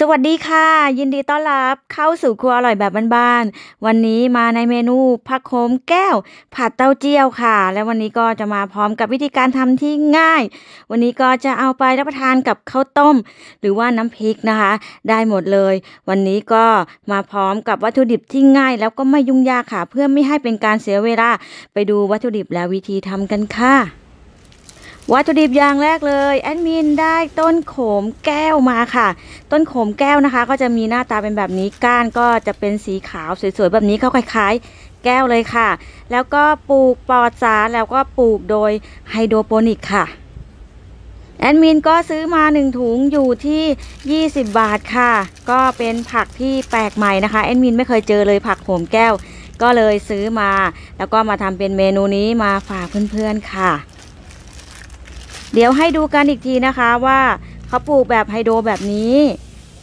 สวัสดีค่ะ ยินดีต้อนรับเข้าสู่ครัวอร่อยแบบบ้านๆวันนี้มาในเมนูผักโขมแก้ว ผัดเต้าเจี้ยวค่ะ และวันนี้ก็จะมาพร้อมกับวิธีการทำที่ง่าย วันนี้ก็จะเอาไปรับประทานกับข้าวต้ม หรือว่าน้ำพริกนะคะ ได้หมดเลย วันนี้ก็มาพร้อมกับวัตถุดิบที่ง่าย แล้วก็ไม่ยุ่งยากค่ะ เพื่อไม่ให้เป็นการเสียเวลาไปดูวัตถุดิบและวิธีทำกันค่ะ วัตถุดิบอย่างแรกเลยแอดมินได้ต้นโขมแก้วมาค่ะ ต้นโขมแก้วนะคะ ก็จะมีหน้าตาเป็นแบบนี้ก้านก็จะเป็นสีขาวสวยๆแบบนี้เขาคล้ายๆ แก้วเลยค่ะ แล้วก็ปลูกปลอดสารแล้วก็ปลูกโดยไฮโดรโปนิกค่ะแอดมินก็ซื้อมา 1 ถุงอยู่ที่ 20 บาทค่ะ ก็เป็นผักที่แปลกใหม่นะคะแอดมินไม่เคยเจอเลยผักโขมแก้ว ก็เลยซื้อมา แล้วก็มาทำเป็นเมนูนี้มาฝากเพื่อนๆค่ะ เดี๋ยวให้ดูกันอีกทีนะคะว่าเขาปลูกแบบไฮโดรแบบนี้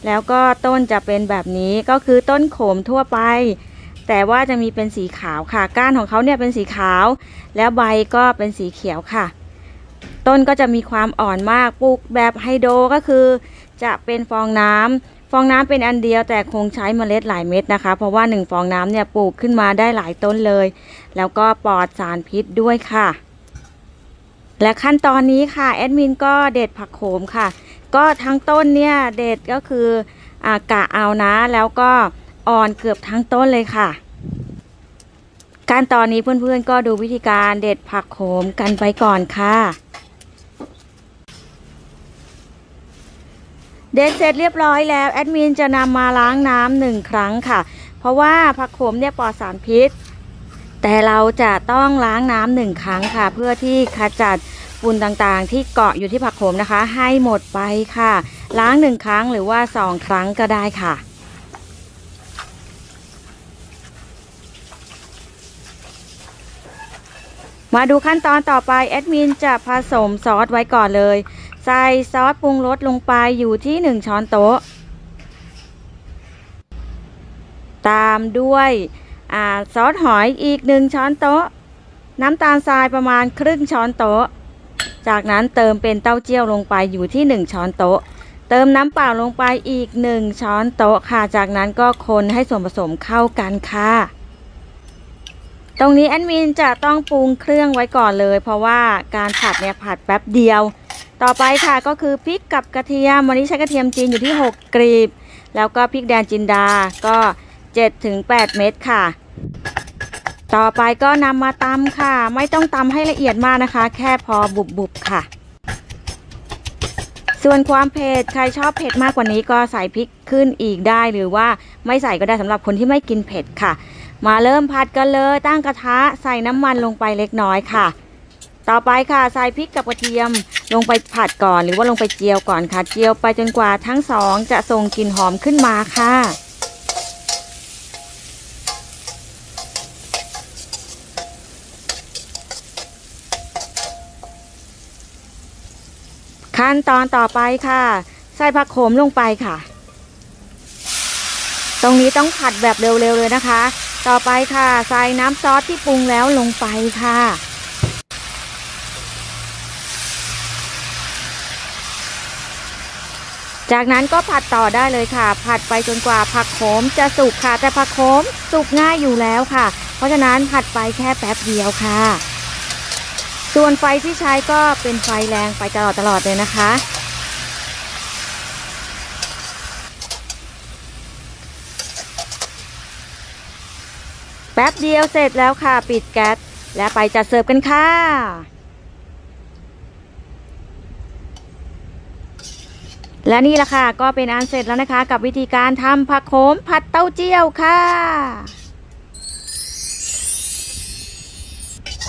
แล้วก็ต้นจะเป็นแบบนี้ก็คือต้นโขมทั่วไป แต่ว่าจะมีเป็นสีขาวค่ะ ก้านของเขาเนี่ยเป็นสีขาว แล้วใบก็เป็นสีเขียวค่ะ ต้นก็จะมีความอ่อนมากปลูกแบบไฮโดรก็คือ จะเป็นฟองน้ำฟองน้ำเป็นอันเดียวแต่คงใช้เมล็ดหลายเม็ดนะคะ เพราะว่าหนึ่งฟองน้ำเนี่ยปลูกขึ้นมาได้หลายต้นเลย แล้วก็ปลอดสารพิษด้วยค่ะ และขั้นตอนนี้ค่ะแอดมินก็เด็ดผักโขมค่ะ ก็ทั้งต้นเนี่ยเด็ดก็คืออากะเอานะแล้วก็อ่อนเกือบทั้งต้นเลยค่ะขั้นตอนนี้เพื่อนๆก็ดูวิธีการเด็ดผักโขมกันไปก่อนค่ะ เด็ดเสร็จเรียบร้อยแล้วแอดมินจะนำมาล้างน้ำหนึ่งครั้งค่ะ เพราะว่าผักโขมเนี่ยปลอดสารพิษ แต่เราจะต้องล้างน้ำหนึ่งครั้งค่ะ เพื่อที่ขจัดฝุ่นต่างๆ ที่เกาะอยู่ที่ผักโขมนะคะ ให้หมดไปค่ะ ล้างหนึ่งครั้งหรือว่าสองครั้งก็ได้ค่ะมาดูขั้นตอนต่อไปแอดมินจะผสมซอสไว้ก่อนเลย ใส่ซอสปรุงรสลงไปอยู่ที่ 1 ช้อนโต๊ะ ตามด้วย ซอสหอยอีก1ช้อนโต๊ะ น้ำตาลทรายประมาณครึ่งช้อนโต๊ะ จากนั้นเติมเป็นเต้าเจี้ยวลงไปอยู่ที่ 1 ช้อนโต๊ะ เติมน้ำเปล่าลงไปอีก 1 ช้อนโต๊ะค่ะ จากนั้นก็คนให้ส่วนผสมเข้ากันค่ะ ตรงนี้แอดมินจะต้องปรุงเครื่องไว้ก่อนเลย เพราะว่าการผัดเนี่ยผัดแป๊บเดียว ต่อไปค่ะก็คือพริกกับกระเทียม วันนี้ใช้กระเทียมจีนอยู่ที่ 6กรีบ แล้วก็พริกแดงจินดา ก็7-8 เม็ดค่ะ ต่อไปก็นำมาตำค่ะ ไม่ต้องตำให้ละเอียดมากนะคะ แค่พอบุบๆค่ะ ส่วนความเผ็ดใครชอบเผ็ดมากกว่านี้ก็ใส่พริกขึ้นอีกได้หรือว่าไม่ใส่ก็ได้สำหรับคนที่ไม่กินเผ็ดค่ะ มาเริ่มผัดกันเลยตั้งกระทะใส่น้ำมันลงไปเล็กน้อยค่ะ ต่อไปค่ะใส่พริกกับกระเทียมลงไปผัดก่อนหรือว่าลงไปเจียวก่อนค่ะเจียวไปจนกว่าทั้งสองจะส่งกลิ่นหอมขึ้นมาค่ะ ขั้นตอนต่อไปค่ะ ใส่ผักโขมลงไปค่ะ ตรงนี้ต้องผัดแบบเร็วๆเลยนะคะ ต่อไปค่ะ ใส่น้ำซอสที่ปรุงแล้วลงไปค่ะจากนั้นก็ผัดต่อได้เลยค่ะ ผัดไปจนกว่าผักโขมจะสุกค่ะ แต่ผักโขมสุกง่ายอยู่แล้วค่ะ เพราะฉะนั้นผัดไปแค่แป๊บเดียวค่ะ ส่วนไฟที่ใช้ก็เป็นไฟแรงไปตลอดตลอดเลยนะคะ แป๊บเดียวเสร็จแล้วค่ะ ปิดแก๊สและไปจัดเสิร์ฟกันค่ะและนี่แหละค่ะก็เป็นอันเสร็จแล้วนะคะ กับวิธีการทำผักโขมผัดเต้าเจี้ยวค่ะ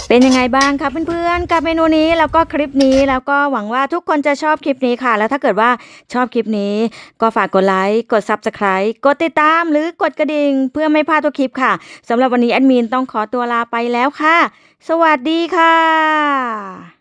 เป็นยังไงบ้างคะเพื่อนๆกับเมนูนี้แล้วก็คลิปนี้แล้วก็หวังว่าทุกคนจะชอบคลิปนี้ค่ะ แล้วถ้าเกิดว่าชอบคลิปนี้ ก็ฝากกดไลค์กด Subscribe กดติดตามหรือกดกระดิ่ง เพื่อไม่พลาดทุกคลิปค่ะสำหรับวันนี้แอดมินต้องขอตัวลาไปแล้วค่ะ สวัสดีค่ะ